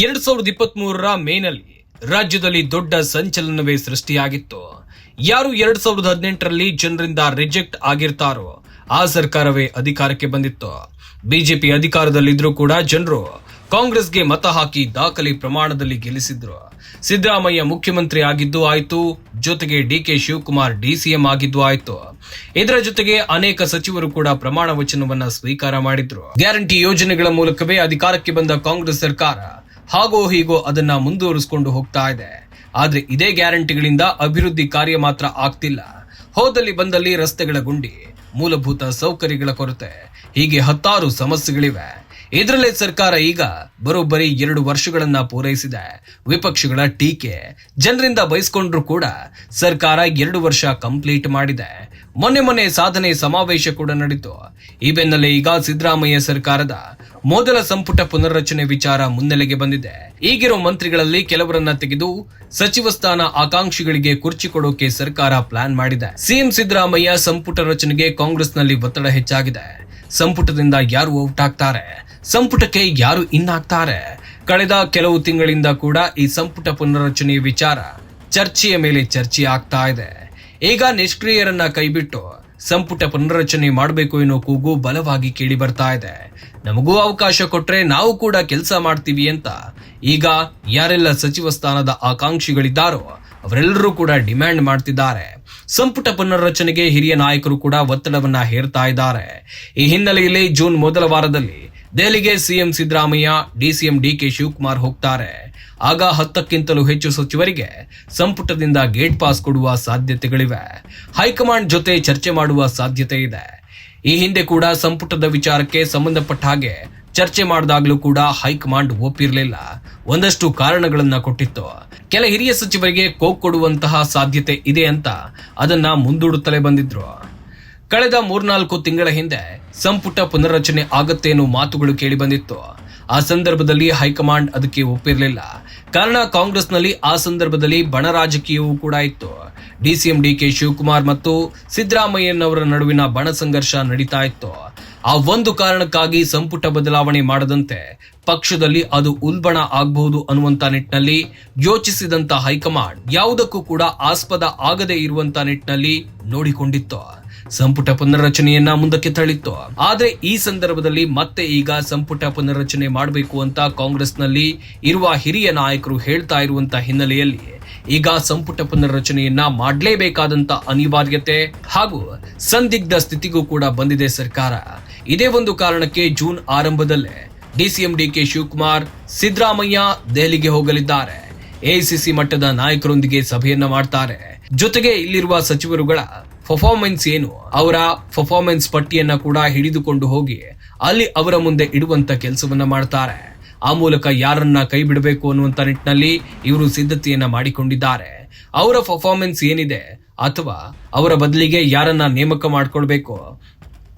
ಎರಡ್ ಸಾವಿರದ ಇಪ್ಪತ್ತ್ ಮೂರರ ಮೇನಲ್ಲಿ ರಾಜ್ಯದಲ್ಲಿ ದೊಡ್ಡ ಸಂಚಲನವೇ ಸೃಷ್ಟಿಯಾಗಿತ್ತು. ಯಾರು ಎರಡ್ ಸಾವಿರದ ಹದಿನೆಂಟರಲ್ಲಿ ಜನರಿಂದ ರಿಜೆಕ್ಟ್ ಆಗಿರ್ತಾರೋ ಆ ಸರ್ಕಾರವೇ ಅಧಿಕಾರಕ್ಕೆ ಬಂದಿತ್ತು. ಬಿಜೆಪಿ ಅಧಿಕಾರದಲ್ಲಿದ್ರೂ ಕೂಡ ಜನರು ಕಾಂಗ್ರೆಸ್ಗೆ ಮತ ಹಾಕಿ ದಾಖಲೆ ಪ್ರಮಾಣದಲ್ಲಿ ಗೆಲ್ಲಿಸಿದ್ರು. ಸಿದ್ದರಾಮಯ್ಯ ಮುಖ್ಯಮಂತ್ರಿ ಆಗಿದ್ದು ಆಯ್ತು, ಜೊತೆಗೆ ಡಿ ಕೆ ಶಿವಕುಮಾರ್ ಡಿಸಿಎಂ ಆಗಿದ್ದು ಆಯ್ತು. ಇದರ ಜೊತೆಗೆ ಅನೇಕ ಸಚಿವರು ಕೂಡ ಪ್ರಮಾಣ ವಚನವನ್ನ ಸ್ವೀಕಾರ ಮಾಡಿದ್ರು. ಗ್ಯಾರಂಟಿ ಯೋಜನೆಗಳ ಮೂಲಕವೇ ಅಧಿಕಾರಕ್ಕೆ ಬಂದ ಕಾಂಗ್ರೆಸ್ ಸರ್ಕಾರ ಹಾಗೋ ಹೀಗೋ ಅದನ್ನ ಮುಂದುವರಿಸಿಕೊಂಡು ಹೋಗ್ತಾ ಇದೆ. ಆದ್ರೆ ಇದೇ ಗ್ಯಾರಂಟಿಗಳಿಂದ ಅಭಿವೃದ್ಧಿ ಕಾರ್ಯ ಮಾತ್ರ ಆಗ್ತಿಲ್ಲ. ಹೋದಲ್ಲಿ ಬಂದಲ್ಲಿ ರಸ್ತೆಗಳ ಗುಂಡಿ, ಮೂಲಭೂತ ಸೌಕರ್ಯಗಳ ಕೊರತೆ, ಹೀಗೆ ಹತ್ತಾರು ಸಮಸ್ಯೆಗಳಿವೆ. ಇದರಲ್ಲೇ ಸರ್ಕಾರ ಈಗ ಬರೋಬ್ಬರಿ ಎರಡು ವರ್ಷಗಳನ್ನ ಪೂರೈಸಿದೆ. ವಿಪಕ್ಷಗಳ ಟೀಕೆ, ಜನರಿಂದ ಬಯಸ್ಕೊಂಡ್ರು ಕೂಡ ಸರ್ಕಾರ ಎರಡು ವರ್ಷ ಕಂಪ್ಲೀಟ್ ಮಾಡಿದೆ. ಮೊನ್ನೆ ಮೊನ್ನೆ ಸಾಧನೆ ಸಮಾವೇಶ ಕೂಡ ನಡೀತು ಈ ಬೆನ್ನಲ್ಲೇ ಈಗ ಸಿದ್ದರಾಮಯ್ಯ ಸರ್ಕಾರದ ಮೊದಲ ಸಂಪುಟ ಪುನರ್ರಚನೆ ವಿಚಾರ ಮುನ್ನೆಲೆಗೆ ಬಂದಿದೆ. ಈಗಿರೋ ಮಂತ್ರಿಗಳಲ್ಲಿ ಕೆಲವರನ್ನ ತೆಗೆದು ಸಚಿವ ಸ್ಥಾನ ಆಕಾಂಕ್ಷಿಗಳಿಗೆ ಕುರ್ಚಿ ಕೊಡೋಕೆ ಸರ್ಕಾರ ಪ್ಲಾನ್ ಮಾಡಿದೆ. ಸಿಎಂ ಸಿದ್ದರಾಮಯ್ಯ ಸಂಪುಟ ರಚನೆಗೆ ಕಾಂಗ್ರೆಸ್ನಲ್ಲಿ ಒತ್ತಡ ಹೆಚ್ಚಾಗಿದೆ. ಸಂಪುಟದಿಂದ ಯಾರು ಔಟ್ ಆಗ್ತಾರೆ? ಸಂಪುಟಕ್ಕೆ ಯಾರು ಇನ್ ಆಗ್ತಾರೆ? ಕಳೆದ ಕೆಲವು ತಿಂಗಳಿಂದ ಕೂಡ ಈ ಸಂಪುಟ ಪುನರ್ರಚನೆ ವಿಚಾರ ಚರ್ಚೆಯ ಮೇಲೆ ಚರ್ಚೆ ಆಗ್ತಾ ಇದೆ. ಈಗ ನಿಷ್ಕ್ರಿಯರನ್ನ ಕೈಬಿಟ್ಟು ಸಂಪುಟ ಪುನರ್ರಚನೆ ಮಾಡಬೇಕು ಎನ್ನುವ ಕೂಗು ಬಲವಾಗಿ ಕೇಳಿ ಬರ್ತಾ ಇದೆ. ನಮಗೂ ಅವಕಾಶ ಕೊಟ್ರೆ ನಾವು ಕೂಡ ಕೆಲಸ ಮಾಡ್ತೀವಿ ಅಂತ ಈಗ ಯಾರೆಲ್ಲ ಸಚಿವ ಸ್ಥಾನದ ಆಕಾಂಕ್ಷಿಗಳಿದ್ದಾರೋ ಅವರೆಲ್ಲರೂ ಕೂಡ ಡಿಮ್ಯಾಂಡ್ ಮಾಡ್ತಿದ್ದಾರೆ. ಸಂಪುಟ ಪುನರ್ರಚನೆಗೆ ಹಿರಿಯ ನಾಯಕರು ಕೂಡ ಒತ್ತಡವನ್ನ ಹೇರ್ತಾ ಇದ್ದಾರೆ. ಈ ಹಿನ್ನೆಲೆಯಲ್ಲಿ ಜೂನ್ ಮೊದಲ ವಾರದಲ್ಲಿ ದೆಹಲಿಗೆ CM Siddaramaiah, DCM D K Shivakumar ಹೋಗ್ತಾರೆ. ಆಗ ಹತ್ತಕ್ಕಿಂತಲೂ ಹೆಚ್ಚು ಸಚಿವರಿಗೆ ಸಂಪುಟದಿಂದ ಗೇಟ್ ಪಾಸ್ ಕೊಡುವ ಸಾಧ್ಯತೆಗಳಿವೆ. ಹೈಕಮಾಂಡ್ ಜೊತೆ ಚರ್ಚೆ ಮಾಡುವ ಸಾಧ್ಯತೆ ಇದೆ. ಈ ಹಿಂದೆ ಕೂಡ ಸಂಪುಟದ ವಿಚಾರಕ್ಕೆ ಸಂಬಂಧಪಟ್ಟ ಹಾಗೆ ಚರ್ಚೆ ಮಾಡಿದಾಗಲೂ ಕೂಡ ಹೈಕಮಾಂಡ್ ಒಪ್ಪಿರಲಿಲ್ಲ. ಒಂದಷ್ಟು ಕಾರಣಗಳನ್ನ ಕೊಟ್ಟಿತ್ತು. ಕೆಲ ಹಿರಿಯ ಸಚಿವರಿಗೆ ಕೋಕ್ ಕೊಡುವಂತಹ ಸಾಧ್ಯತೆ ಇದೆ ಅಂತ ಅದನ್ನ ಮುಂದೂಡುತ್ತಲೇ ಬಂದಿದ್ರು. ಕಳೆದ ಮೂರ್ನಾಲ್ಕು ತಿಂಗಳ ಹಿಂದೆ ಸಂಪುಟ ಪುನರ್ರಚನೆ ಆಗತ್ತೆ ಎನ್ನುವ ಮಾತುಗಳು ಕೇಳಿ ಬಂದಿತ್ತು. ಆ ಸಂದರ್ಭದಲ್ಲಿ ಹೈಕಮಾಂಡ್ ಅದಕ್ಕೆ ಒಪ್ಪಿರಲಿಲ್ಲ. ಕಾರಣ ಕಾಂಗ್ರೆಸ್ನಲ್ಲಿ ಆ ಸಂದರ್ಭದಲ್ಲಿ ಬಣ ರಾಜಕೀಯವೂ ಕೂಡ ಇತ್ತು. ಡಿಸಿಎಂ ಡಿಕೆ ಶಿವಕುಮಾರ್ ಮತ್ತು ಸಿದ್ದರಾಮಯ್ಯನವರ ನಡುವಿನ ಬಣ ಸಂಘರ್ಷ ನಡೀತಾ ಇತ್ತು. ಆ ಒಂದು ಕಾರಣಕ್ಕಾಗಿ ಸಂಪುಟ ಬದಲಾವಣೆ ಮಾಡದಂತೆ ಪಕ್ಷದಲ್ಲಿ ಅದು ಉಲ್ಬಣ ಆಗಬಹುದು ಅನ್ನುವಂತ ನಿಟ್ಟಿನಲ್ಲಿ ಯೋಚಿಸಿದಂತ ಹೈಕಮಾಂಡ್ ಯಾವುದಕ್ಕೂ ಕೂಡ ಆಸ್ಪದ ಆಗದೆ ಇರುವಂತ ನಿಟ್ಟಿನಲ್ಲಿ ನೋಡಿಕೊಂಡಿತ್ತು. ಸಂಪುಟ ಪುನರ್ರಚನೆಯನ್ನ ಮುಂದಕ್ಕೆ ತಳ್ಳಿತ್ತು. ಆದ್ರೆ ಈ ಸಂದರ್ಭದಲ್ಲಿ ಮತ್ತೆ ಈಗ ಸಂಪುಟ ಪುನರ್ರಚನೆ ಮಾಡಬೇಕು ಅಂತ ಕಾಂಗ್ರೆಸ್ನಲ್ಲಿ ಇರುವ ಹಿರಿಯ ನಾಯಕರು ಹೇಳ್ತಾ ಇರುವಂತ ಹಿನ್ನೆಲೆಯಲ್ಲಿ ಈಗ ಸಂಪುಟ ಪುನರ್ರಚನೆಯನ್ನ ಮಾಡಲೇಬೇಕಾದಂತ ಅನಿವಾರ್ಯತೆ ಹಾಗೂ ಸಂದಿಗ್ಧ ಸ್ಥಿತಿಗೂ ಕೂಡ ಬಂದಿದೆ ಸರ್ಕಾರ. ಇದೇ ಒಂದು ಕಾರಣಕ್ಕೆ ಜೂನ್ ಆರಂಭದಲ್ಲೇ ಡಿಸಿಎಂ ಡಿಕೆ ಶಿವಕುಮಾರ್ ಸಿದ್ದರಾಮಯ್ಯ ದೆಹಲಿಗೆ ಹೋಗಲಿದ್ದಾರೆ. ಎಐಸಿಸಿ ಮಟ್ಟದ ನಾಯಕರೊಂದಿಗೆ ಸಭೆಯನ್ನ ಮಾಡ್ತಾರೆ. ಜೊತೆಗೆ ಇಲ್ಲಿರುವ ಸಚಿವರುಗಳ ಪರ್ಫಾರ್ಮೆನ್ಸ್ ಏನು? ಅವರ ಪರ್ಫಾರ್ಮೆನ್ಸ್ ಪಟ್ಟಿಯನ್ನ ಕೂಡ ಹಿಡಿದುಕೊಂಡು ಹೋಗಿ ಅಲ್ಲಿ ಅವರ ಮುಂದೆ ಇಡುವಂತ ಕೆಲಸವನ್ನ ಮಾಡ್ತಾರೆ. ಆ ಮೂಲಕ ಯಾರನ್ನ ಕೈ ಬಿಡಬೇಕು ಅನ್ನುವಂತ ನಿಟ್ಟಿನಲ್ಲಿ ಇವರು ಸಿದ್ಧತೆಯನ್ನ ಮಾಡಿಕೊಂಡಿದ್ದಾರೆ. ಅವರ ಪರ್ಫಾರ್ಮೆನ್ಸ್ ಏನಿದೆ? ಅಥವಾ ಅವರ ಬದಲಿಗೆ ಯಾರನ್ನ ನೇಮಕ ಮಾಡ್ಕೊಳ್ಬೇಕು?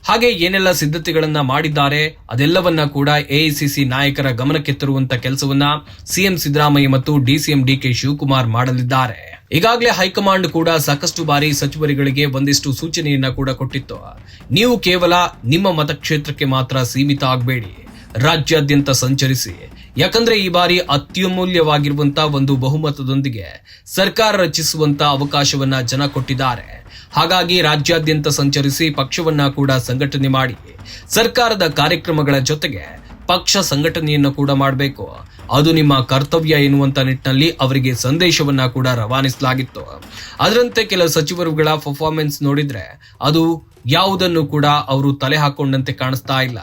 ಹಾಗೆ ಏನೆಲ್ಲ ಸಿದ್ಧತೆಗಳನ್ನ ಮಾಡಿದ್ದಾರೆ, ಅದೆಲ್ಲವನ್ನ ಕೂಡ ಎಐಸಿಸಿ ನಾಯಕರ ಗಮನಕ್ಕೆ ತರುವಂತ ಕೆಲಸವನ್ನ ಸಿಎಂ ಸಿದ್ದರಾಮಯ್ಯ ಮತ್ತು ಡಿಸಿಎಂ ಡಿಕೆ ಶಿವಕುಮಾರ್ ಮಾಡಲಿದ್ದಾರೆ. ಈಗಾಗಲೇ ಹೈಕಮಾಂಡ್ ಕೂಡ ಸಾಕಷ್ಟು ಬಾರಿ ಸಚಿವರುಗಳಿಗೆ ಒಂದಿಷ್ಟು ಸೂಚನೆಯನ್ನ ಕೂಡ ಕೊಟ್ಟಿತ್ತು. ನೀವು ಕೇವಲ ನಿಮ್ಮ ಮತಕ್ಷೇತ್ರಕ್ಕೆ ಮಾತ್ರ ಸೀಮಿತ ಆಗಬೇಡಿ. ರಾಜ್ಯಾದ್ಯಂತ ಸಂಚರಿಸಿ. ಯಾಕಂದ್ರೆ ಈ ಬಾರಿ ಅತ್ಯಮೂಲ್ಯವಾಗಿರುವಂತಹ ಒಂದು ಬಹುಮತದೊಂದಿಗೆ ಸರ್ಕಾರ ರಚಿಸುವಂತ ಅವಕಾಶವನ್ನ ಜನ ಕೊಟ್ಟಿದ್ದಾರೆ. ಹಾಗಾಗಿ ರಾಜ್ಯಾದ್ಯಂತ ಸಂಚರಿಸಿ ಪಕ್ಷವನ್ನ ಕೂಡ ಸಂಘಟನೆ ಮಾಡಿ ಸರ್ಕಾರದ ಕಾರ್ಯಕ್ರಮಗಳ ಜೊತೆಗೆ ಪಕ್ಷ ಸಂಘಟನೆಯನ್ನು ಕೂಡ ಮಾಡಬೇಕು. ಅದು ನಿಮ್ಮ ಕರ್ತವ್ಯ ಎನ್ನುವಂತ ನಿಟ್ಟಿನಲ್ಲಿ ಅವರಿಗೆ ಸಂದೇಶವನ್ನ ಕೂಡ ರವಾನಿಸಲಾಗಿತ್ತು. ಅದರಂತೆ ಕೆಲ ಸಚಿವರುಗಳ ಪರ್ಫಾರ್ಮೆನ್ಸ್ ನೋಡಿದ್ರೆ ಅದು ಯಾವುದನ್ನು ಕೂಡ ಅವರು ತಲೆ ಹಾಕೊಂಡಂತೆ ಕಾಣಿಸ್ತಾ ಇಲ್ಲ.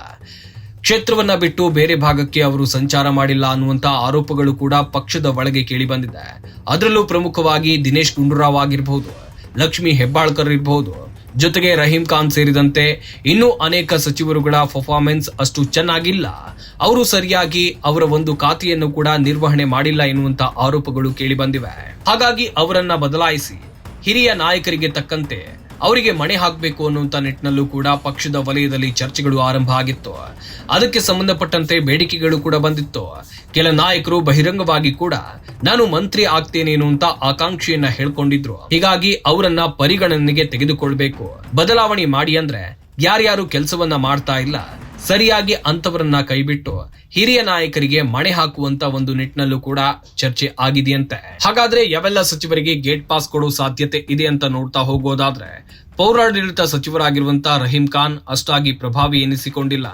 ಕ್ಷೇತ್ರವನ್ನ ಬಿಟ್ಟು ಬೇರೆ ಭಾಗಕ್ಕೆ ಅವರು ಸಂಚಾರ ಮಾಡಿಲ್ಲ ಅನ್ನುವಂತ ಆರೋಪಗಳು ಕೂಡ ಪಕ್ಷದ ಒಳಗೆ ಕೇಳಿ ಬಂದಿದೆ. ಅದರಲ್ಲೂ ಪ್ರಮುಖವಾಗಿ ದಿನೇಶ್ ಗುಂಡೂರಾವ್ ಆಗಿರಬಹುದು ಲಕ್ಷ್ಮಿ ಹೆಬ್ಬಾಳ್ಕರ್ ಇರಬಹುದು ಜೊತೆಗೆ ರಹೀಂ ಖಾನ್ ಸೇರಿದಂತೆ ಇನ್ನೂ ಅನೇಕ ಸಚಿವರುಗಳ ಪರ್ಫಾರ್ಮೆನ್ಸ್ ಅಷ್ಟು ಚೆನ್ನಾಗಿಲ್ಲ. ಅವರು ಸರಿಯಾಗಿ ಅವರ ಒಂದು ಖಾತೆಯನ್ನು ಕೂಡ ನಿರ್ವಹಣೆ ಮಾಡಿಲ್ಲ ಎನ್ನುವಂತ ಆರೋಪಗಳು ಕೇಳಿ ಬಂದಿವೆ ಹಾಗಾಗಿ ಅವರನ್ನ ಬದಲಾಯಿಸಿ ಹಿರಿಯ ನಾಯಕರಿಗೆ ತಕ್ಕಂತೆ ಅವರಿಗೆ ಮಣೆ ಹಾಕಬೇಕು ಅನ್ನುವಂತ ನಿಟ್ಟಿನಲ್ಲೂ ಕೂಡ ಪಕ್ಷದ ವಲಯದಲ್ಲಿ ಚರ್ಚೆಗಳು ಆರಂಭ ಆಗಿತ್ತು. ಅದಕ್ಕೆ ಸಂಬಂಧಪಟ್ಟಂತೆ ಬೇಡಿಕೆಗಳು ಕೂಡ ಬಂದಿತ್ತು. ಕೆಲ ನಾಯಕರು ಬಹಿರಂಗವಾಗಿ ಕೂಡ, ನಾನು ಮಂತ್ರಿ ಆಗ್ತೇನೇನು ಅಂತ ಆಕಾಂಕ್ಷೆಯನ್ನ ಹೇಳ್ಕೊಂಡಿದ್ರು. ಹೀಗಾಗಿ ಅವರನ್ನ ಪರಿಗಣನೆಗೆ ತೆಗೆದುಕೊಳ್ಬೇಕು. ಬದಲಾವಣೆ ಮಾಡಿ ಅಂದ್ರೆ ಯಾರ್ಯಾರು ಕೆಲಸವನ್ನ ಮಾಡ್ತಾ ಇಲ್ಲ, ಸರಿಯಾಗಿ ಅಂತವರನ್ನ ಕೈಬಿಟ್ಟು ಹಿರಿಯ ನಾಯಕರಿಗೆ ಮಣೆ ಹಾಕುವಂತ ಒಂದು ನಿಟ್ಟಿನಲ್ಲೂ ಕೂಡ ಚರ್ಚೆ ಆಗಿದೆಯಂತೆ. ಹಾಗಾದ್ರೆ ಯಾವೆಲ್ಲ ಸಚಿವರಿಗೆ ಗೇಟ್ ಪಾಸ್ ಕೊಡೋ ಸಾಧ್ಯತೆ ಇದೆ ಅಂತ ನೋಡ್ತಾ ಹೋಗೋದಾದ್ರೆ, ಪೌರಾಡಳಿತ ಸಚಿವರಾಗಿರುವಂತ ರಹೀಂ ಖಾನ್ ಅಷ್ಟಾಗಿ ಪ್ರಭಾವಿ ಎನಿಸಿಕೊಂಡಿಲ್ಲ.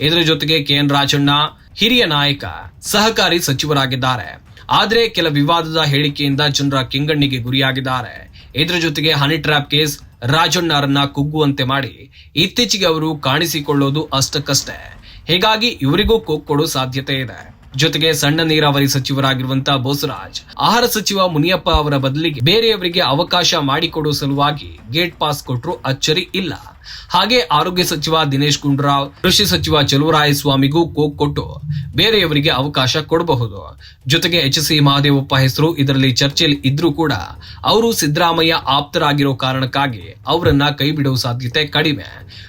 ಇದರ ಜೊತೆಗೆ ಕೆ ಎನ್ ರಾಜಣ್ಣ ಹಿರಿಯ ನಾಯಕ, ಸಹಕಾರಿ ಸಚಿವರಾಗಿದ್ದಾರೆ. ಆದರೆ ಕೆಲ ವಿವಾದದ ಹೇಳಿಕೆಯಿಂದ ಜನರ ಕೆಂಗಣ್ಣಿಗೆ ಗುರಿಯಾಗಿದ್ದಾರೆ. ಇದರ ಜೊತೆಗೆ ಹನಿ ಟ್ರ್ಯಾಪ್ ಕೇಸ್ ರಾಜಣ್ಣರನ್ನ ಕುಗ್ಗುವಂತೆ ಮಾಡಿ ಇತ್ತೀಚೆಗೆ ಅವರು ಕಾಣಿಸಿಕೊಳ್ಳೋದು ಅಷ್ಟಕ್ಕಷ್ಟೇ. ಹೀಗಾಗಿ ಇವರಿಗೂ ಕೊಡೋ ಸಾಧ್ಯತೆ ಇದೆ. ಜೊತೆಗೆ ಸಣ್ಣ ನೀರಾವರಿ ಸಚಿವರಾಗಿರುವಂತಹ ಬೋಸರಾಜ್, ಆಹಾರ ಸಚಿವ ಮುನಿಯಪ್ಪ ಅವರ ಬದಲಿಗೆ ಬೇರೆಯವರಿಗೆ ಅವಕಾಶ ಮಾಡಿಕೊಡುವ ಸಲುವಾಗಿ ಗೇಟ್ ಪಾಸ್ ಕೊಟ್ಟರು ಅಚ್ಚರಿ ಇಲ್ಲ. ಹಾಗೆ ಆರೋಗ್ಯ ಸಚಿವ ದಿನೇಶ್ ಗುಂಡೂರಾವ್, ಕೃಷಿ ಸಚಿವ ಚಲುವರಾಯಸ್ವಾಮಿಗೂ ಕೋಕ್ ಕೊಟ್ಟು ಬೇರೆಯವರಿಗೆ ಅವಕಾಶ ಕೊಡಬಹುದು. ಜೊತೆಗೆ ಎಚ್ ಸಿ ಮಹಾದೇವಪ್ಪ ಹೆಸರು ಇದರಲ್ಲಿ ಚರ್ಚೆಯಲ್ಲಿ ಇದ್ರೂ ಕೂಡ ಅವರು ಸಿದ್ದರಾಮಯ್ಯ ಆಪ್ತರಾಗಿರೋ ಕಾರಣಕ್ಕಾಗಿ ಅವರನ್ನ ಕೈ ಬಿಡುವ ಸಾಧ್ಯತೆ ಕಡಿಮೆ.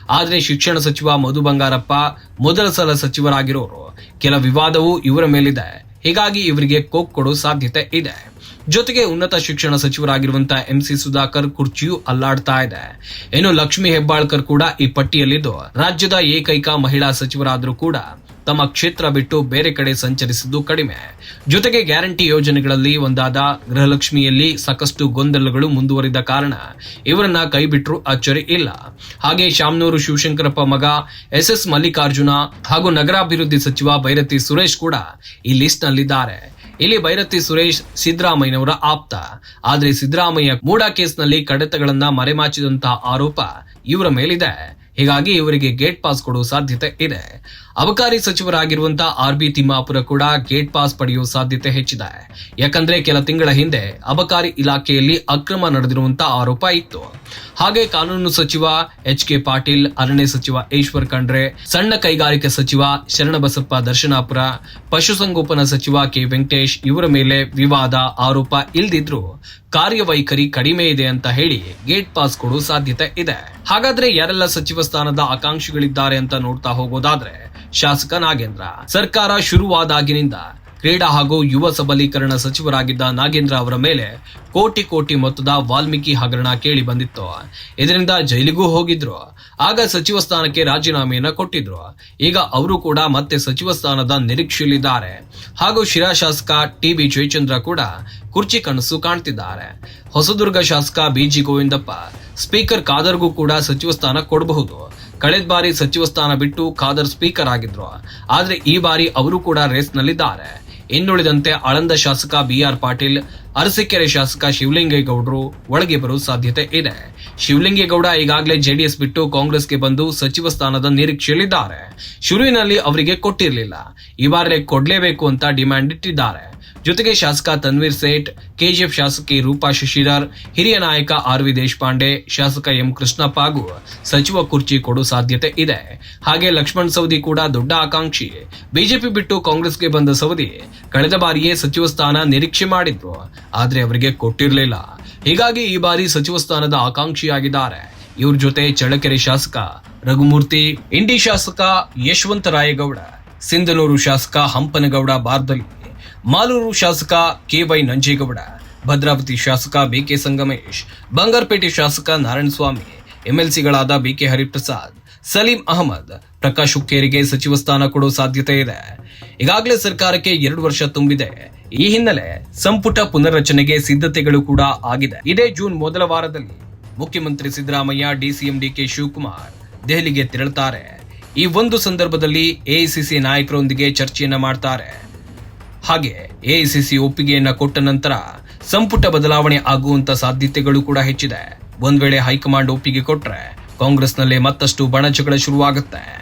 ಆದ್ರೆ ಶಿಕ್ಷಣ ಸಚಿವ ಮಧು ಬಂಗಾರಪ್ಪ ಮೊದಲ ಸಲ ಸಚಿವರಾಗಿರೋರು ಕೆಲ ವಿವಾದವೂ ಇವರ ಮೇಲಿದೆ. ಹೀಗಾಗಿ ಇವರಿಗೆ ಕೋಕ್ ಕೊಡೋ ಸಾಧ್ಯತೆ ಇದೆ. ಜೊತೆಗೆ ಉನ್ನತ ಶಿಕ್ಷಣ ಸಚಿವರಾಗಿರುವಂತಹ ಎಂ ಸಿ ಸುಧಾಕರ್ ಕುರ್ಚಿಯು ಅಲ್ಲಾಡ್ತಾ ಇದೆ. ಇನ್ನು ಲಕ್ಷ್ಮಿ ಹೆಬ್ಬಾಳ್ಕರ್ ಕೂಡ ಈ ಪಟ್ಟಿಯಲ್ಲಿದ್ದು, ರಾಜ್ಯದ ಏಕೈಕ ಮಹಿಳಾ ಸಚಿವರಾದರೂ ಕೂಡ ತಮ್ಮ ಕ್ಷೇತ್ರ ಬಿಟ್ಟು ಬೇರೆ ಕಡೆ ಸಂಚರಿಸಿದ್ದು ಕಡಿಮೆ. ಜೊತೆಗೆ ಗ್ಯಾರಂಟಿ ಯೋಜನೆಗಳಲ್ಲಿ ಒಂದಾದ ಗೃಹಲಕ್ಷ್ಮಿಯಲ್ಲಿ ಸಾಕಷ್ಟು ಗೊಂದಲಗಳು ಮುಂದುವರಿದ ಕಾರಣ ಇವರನ್ನ ಕೈಬಿಟ್ರು ಅಚ್ಚರಿ ಇಲ್ಲ. ಹಾಗೆ ಶಾಮನೂರು ಶಿವಶಂಕರಪ್ಪ ಮಗ ಎಸ್ ಎಸ್ ಮಲ್ಲಿಕಾರ್ಜುನ ಹಾಗೂ ನಗರಾಭಿವೃದ್ಧಿ ಸಚಿವ ಭೈರತಿ ಸುರೇಶ್ ಕೂಡ ಈ ಲಿಸ್ಟ್ ನಲ್ಲಿದ್ದಾರೆ ಇಲ್ಲಿ ಭೈರತಿ ಸುರೇಶ್ ಸಿದ್ದರಾಮಯ್ಯನವರ ಆಪ್ತ. ಆದರೆ ಸಿದ್ದರಾಮಯ್ಯ ಮೂಡಾ ಕೇಸ್ನಲ್ಲಿ ಕಡತಗಳನ್ನ ಮರೆಮಾಚಿದಂತಹ ಆರೋಪ ಇವರ ಮೇಲಿದೆ. ಹೀಗಾಗಿ ಇವರಿಗೆ ಗೇಟ್ ಪಾಸ್ ಕೊಡುವ ಸಾಧ್ಯತೆ ಇದೆ. ಅಬಕಾರಿ ಸಚಿವರಾಗಿರುವಂತಹ ಆರ್ ಬಿ ತಿಮ್ಮಾಪುರ ಕೂಡ ಗೇಟ್ ಪಾಸ್ ಪಡೆಯುವ ಸಾಧ್ಯತೆ ಹೆಚ್ಚಿದೆ. ಯಾಕಂದ್ರೆ ಕೆಲ ತಿಂಗಳ ಹಿಂದೆ ಅಬಕಾರಿ ಇಲಾಖೆಯಲ್ಲಿ ಅಕ್ರಮ ನಡೆದಿರುವಂತಹ ಆರೋಪ ಇತ್ತು. ಹಾಗೆ ಕಾನೂನು ಸಚಿವ ಎಚ್ ಕೆ ಪಾಟೀಲ್, ಅರಣ್ಯ ಸಚಿವ ಈಶ್ವರ್ ಖಂಡ್ರೆ, ಸಣ್ಣ ಕೈಗಾರಿಕೆ ಸಚಿವ ಶರಣಬಸಪ್ಪ ದರ್ಶನಾಪುರ ಪಶುಸಂಗೋಪನಾ ಸಚಿವ ಕೆ ವೆಂಕಟೇಶ್ ಇವರ ಮೇಲೆ ವಿವಾದ ಆರೋಪ ಇಲ್ದಿದ್ರು ಕಾರ್ಯವೈಖರಿ ಕಡಿಮೆ ಇದೆ ಅಂತ ಹೇಳಿ ಗೇಟ್ ಪಾಸ್ ಕೊಡುವ ಸಾಧ್ಯತೆ ಇದೆ. ಹಾಗಾದ್ರೆ ಯಾರೆಲ್ಲ ಸಚಿವ ಸ್ಥಾನದ ಆಕಾಂಕ್ಷಿಗಳಿದ್ದಾರೆ ಅಂತ ನೋಡ್ತಾ ಹೋಗೋದಾದ್ರೆ ಶಾಸಕ ನಾಗೇಂದ್ರ. ಸರ್ಕಾರ ಶುರುವಾದಾಗಿನಿಂದ ಕ್ರೀಡಾ ಹಾಗೂ ಯುವ ಸಬಲೀಕರಣ ಸಚಿವರಾಗಿದ್ದ ನಾಗೇಂದ್ರ ಅವರ ಮೇಲೆ ಕೋಟಿ ಕೋಟಿ ಮೊತ್ತದ ವಾಲ್ಮೀಕಿ ಹಗರಣ ಕೇಳಿ ಬಂದಿತ್ತು. ಇದರಿಂದ ಜೈಲಿಗೂ ಹೋಗಿದ್ರು. ಆಗ ಸಚಿವ ಸ್ಥಾನಕ್ಕೆ ರಾಜೀನಾಮೆಯನ್ನ ಕೊಟ್ಟಿದ್ರು. ಈಗ ಅವರು ಕೂಡ ಮತ್ತೆ ಸಚಿವ ಸ್ಥಾನದ ನಿರೀಕ್ಷೆಯಲ್ಲಿದ್ದಾರೆ. ಹಾಗೂ ಶಿರಾ ಶಾಸಕ ಟಿ ಬಿ ಜಯಚಂದ್ರ ಕೂಡ ಕುರ್ಚಿ ಕನಸು ಕಾಣ್ತಿದ್ದಾರೆ. ಹೊಸದುರ್ಗ ಶಾಸಕ ಬಿಜಿ ಗೋವಿಂದಪ್ಪ, ಸ್ಪೀಕರ್ ಕಾದರ್ಗೂ ಕೂಡ ಸಚಿವ ಸ್ಥಾನ ಕೊಡಬಹುದು. ಕಳೆದ ಬಾರಿ ಸಚಿವ ಸ್ಥಾನ ಬಿಟ್ಟು ಖಾದರ್ ಸ್ಪೀಕರ್ ಆಗಿದ್ರು. ಆದ್ರೆ ಈ ಬಾರಿ ಅವರು ಕೂಡ ರೇಸ್ನಲ್ಲಿದ್ದಾರೆ. ಇನ್ನುಳಿದಂತೆ ಆಳಂದ ಶಾಸಕ ಬಿ ಆರ್ ಪಾಟೀಲ್, ಅರಸೀಕೆರೆ ಶಾಸಕ ಶಿವಲಿಂಗೇಗೌಡರು ಒಳಗೆ ಬರುವ ಸಾಧ್ಯತೆ ಇದೆ. ಶಿವಲಿಂಗೇಗೌಡ ಈಗಾಗಲೇ ಜೆಡಿಎಸ್ ಬಿಟ್ಟು ಕಾಂಗ್ರೆಸ್ಗೆ ಬಂದು ಸಚಿವ ಸ್ಥಾನದ ನಿರೀಕ್ಷೆಯಲ್ಲಿದ್ದಾರೆ. ಶುರುವಿನಲ್ಲಿ ಅವರಿಗೆ ಕೊಟ್ಟಿರಲಿಲ್ಲ. ಈ ಬಾರಿ ಕೊಡಲೇಬೇಕು ಅಂತ ಡಿಮ್ಯಾಂಡ್ ಇಟ್ಟಿದ್ದಾರೆ. ಜೊತೆಗೆ ಶಾಸಕ ತನ್ವೀರ್ ಸೇಠ್, ಕೆಜಿಎಫ್ ಶಾಸಕಿ ರೂಪಾ ಶಶಿಧರ್ ಹಿರಿಯ ನಾಯಕ ಆರ್ ವಿ ದೇಶಪಾಂಡೆ, ಶಾಸಕ ಎಂ ಕೃಷ್ಣಪ್ಪ ಹಾಗೂ ಸಚಿವ ಕುರ್ಚಿ ಕೊಡೋ ಸಾಧ್ಯತೆ ಇದೆ. ಹಾಗೆ ಲಕ್ಷ್ಮಣ್ ಸವದಿ ಕೂಡ ದೊಡ್ಡ ಆಕಾಂಕ್ಷಿ. ಬಿಜೆಪಿ ಬಿಟ್ಟು ಕಾಂಗ್ರೆಸ್ಗೆ ಬಂದ ಸವದಿ ಕಳೆದ ಬಾರಿಯೇ ಸಚಿವ ಸ್ಥಾನ ನಿರೀಕ್ಷೆ ಮಾಡಿದ್ರು ಆದ್ರೆ ಅವರಿಗೆ ಕೊಟ್ಟಿರಲಿಲ್ಲ. ಹೀಗಾಗಿ ಈ ಬಾರಿ ಸಚಿವ ಸ್ಥಾನದ ಆಕಾಂಕ್ಷಿಯಾಗಿದ್ದಾರೆ. ಇವ್ರ ಜೊತೆ ಚಳ್ಳಕೆರೆ ಶಾಸಕ ರಘುಮೂರ್ತಿ ಇಂಡಿ ಶಾಸಕ ಯಶವಂತ ರಾಯಗೌಡ ಸಿಂಧನೂರು ಶಾಸಕ ಹಂಪನಗೌಡ ಬಾರ್ದಲಿ ಮಾಲೂರು ಶಾಸಕ ಕೆ ವೈ ನಂಜೇಗೌಡ, ಭದ್ರಾವತಿ ಶಾಸಕ ಬಿಕೆ ಸಂಗಮೇಶ್, ಬಂಗಾರಪೇಟೆ ಶಾಸಕ ನಾರಾಯಣಸ್ವಾಮಿ, ಎಂಎಲ್ಸಿಗಳಾದ ಬಿಕೆ ಹರಿಪ್ರಸಾದ್, ಸಲೀಂ ಅಹಮದ್, ಪ್ರಕಾಶ್ ಹುಕ್ಕೇರಿಗೆ ಸಚಿವ ಸ್ಥಾನ ಕೊಡೋ ಸಾಧ್ಯತೆ ಇದೆ. ಈಗಾಗಲೇ ಸರ್ಕಾರಕ್ಕೆ ಎರಡು ವರ್ಷ ತುಂಬಿದೆ. ಈ ಹಿನ್ನೆಲೆ ಸಂಪುಟ ಪುನರ್ರಚನೆಗೆ ಸಿದ್ಧತೆಗಳು ಕೂಡ ಆಗಿದೆ. ಇದೇ ಜೂನ್ ಮೊದಲ ವಾರದಲ್ಲಿ ಮುಖ್ಯಮಂತ್ರಿ ಸಿದ್ದರಾಮಯ್ಯ, ಡಿಸಿಎಂ ಡಿಕೆ ಶಿವಕುಮಾರ್ ದೆಹಲಿಗೆ ತೆರಳುತ್ತಾರೆ. ಈ ಒಂದು ಸಂದರ್ಭದಲ್ಲಿ ಎಐಸಿಸಿ ನಾಯಕರೊಂದಿಗೆ ಚರ್ಚೆಯನ್ನ ಮಾಡ್ತಾರೆ. ಹಾಗೆ ಎಐಸಿಸಿ ಒಪ್ಪಿಗೆಯನ್ನ ಕೊಟ್ಟ ನಂತರ ಸಂಪುಟ ಬದಲಾವಣೆ ಆಗುವಂತ ಸಾಧ್ಯತೆಗಳು ಕೂಡ ಹೆಚ್ಚಿದೆ. ಒಂದ್ ವೇಳೆ ಹೈಕಮಾಂಡ್ ಒಪ್ಪಿಗೆ ಕೊಟ್ರೆ ಕಾಂಗ್ರೆಸ್ನಲ್ಲಿ ಮತ್ತಷ್ಟು ಬಣಜಗಳ ಶುರುವಾಗುತ್ತೆ.